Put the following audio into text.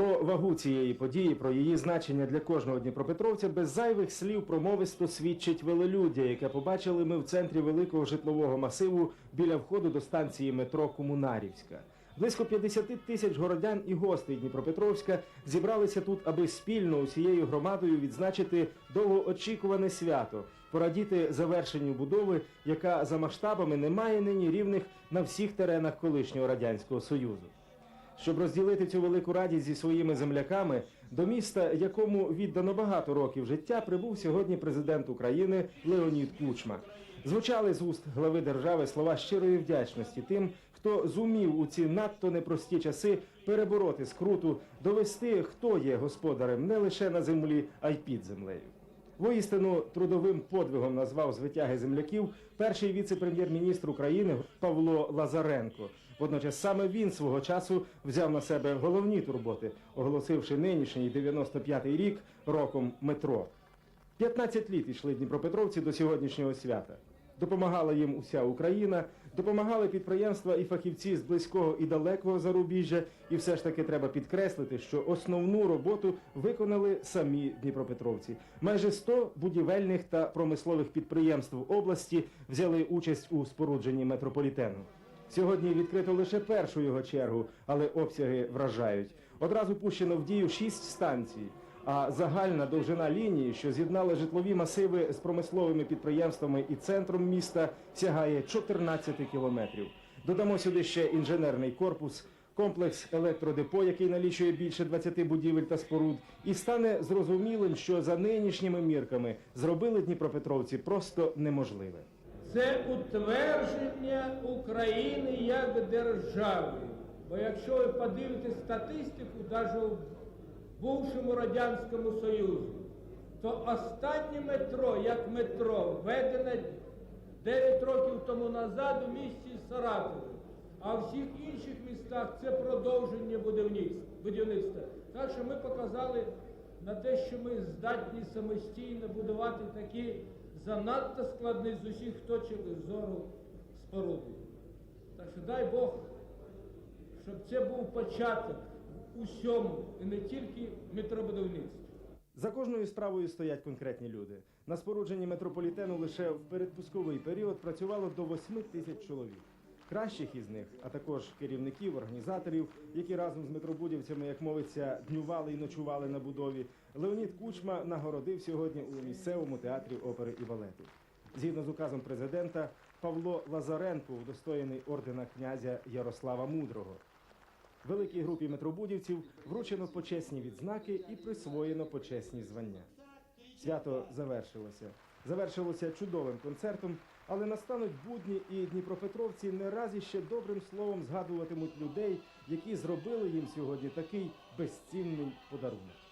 Про вагу цієї події, про її значення для кожного дніпропетровця без зайвих слів промовисто свідчить велолюддя, яке побачили ми в центрі великого житлового масиву біля входу до станції метро Комунарівська. Близько 50 тисяч городян і гостей Дніпропетровська зібралися тут, аби спільно усією громадою відзначити довгоочікуване свято, порадіти завершенню будови, яка за масштабами не має нині рівних на всіх теренах колишнього радянського союзу. Щоб розділити цю велику радість зі своїми земляками, до міста, якому віддано багато років життя, прибув сьогодні президент України Леонід Кучма. Звучали з уст глави держави слова щирої вдячності тим, хто зумів у ці надто непрості часи перебороти скруту, довести, хто є господарем не лише на землі, а й під землею. Воістину трудовим подвигом назвав звитяги земляків перший віце-прем'єр-міністр України Павло Лазаренко. Водночас саме він свого часу взяв на себе головні турботи, оголосивши нинішній 95-й рік роком метро. 15 літ ішли дніпропетровці до сьогоднішнього свята. Допомагала їм уся Україна, допомагали підприємства і фахівці з близького і далекого зарубіжжя. І все ж таки треба підкреслити, що основну роботу виконали самі дніпропетровці. Майже 100 будівельних та промислових підприємств області взяли участь у спорудженні метрополітену. Сьогодні відкрито лише першу його чергу, але обсяги вражають. Одразу пущено в дію шість станцій. А загальна довжина лінії, що з'єднала житлові масиви з промисловими підприємствами і центром міста, сягає 14 кілометрів. Додамо сюди ще інженерний корпус, комплекс електродепо, який налічує більше 20 будівель та споруд, і стане зрозумілим, що за нинішніми мірками зробили дніпропетровці просто неможливе. Це утвердження України як держави. Бо якщо ви подивитесь статистику, навіть бувшому Радянському Союзі, то останнє метро, як метро, введене 9 років тому назад у місті Саратові. А в всіх інших містах це продовження будівництва. Так що ми показали на те, що ми здатні самостійно будувати такі занадто складні з усіх точок зору споруди. Так що дай Бог, щоб це був початок усьому і не тільки метробудівництві. За кожною справою стоять конкретні люди. На спорудженні метрополітену лише в передпусковий період працювало до 8 тисяч чоловік. Кращих із них, а також керівників, організаторів, які разом з метробудівцями, як мовиться, днювали і ночували на будові, Леонід Кучма нагородив сьогодні у місцевому театрі опери і балету. Згідно з указом президента, Павло Лазаренко удостоєний ордена князя Ярослава Мудрого. Великій групі метробудівців вручено почесні відзнаки і присвоєно почесні звання. Свято завершилося. Завершилося чудовим концертом, але настануть будні, і дніпропетровці не раз іще добрим словом згадуватимуть людей, які зробили їм сьогодні такий безцінний подарунок.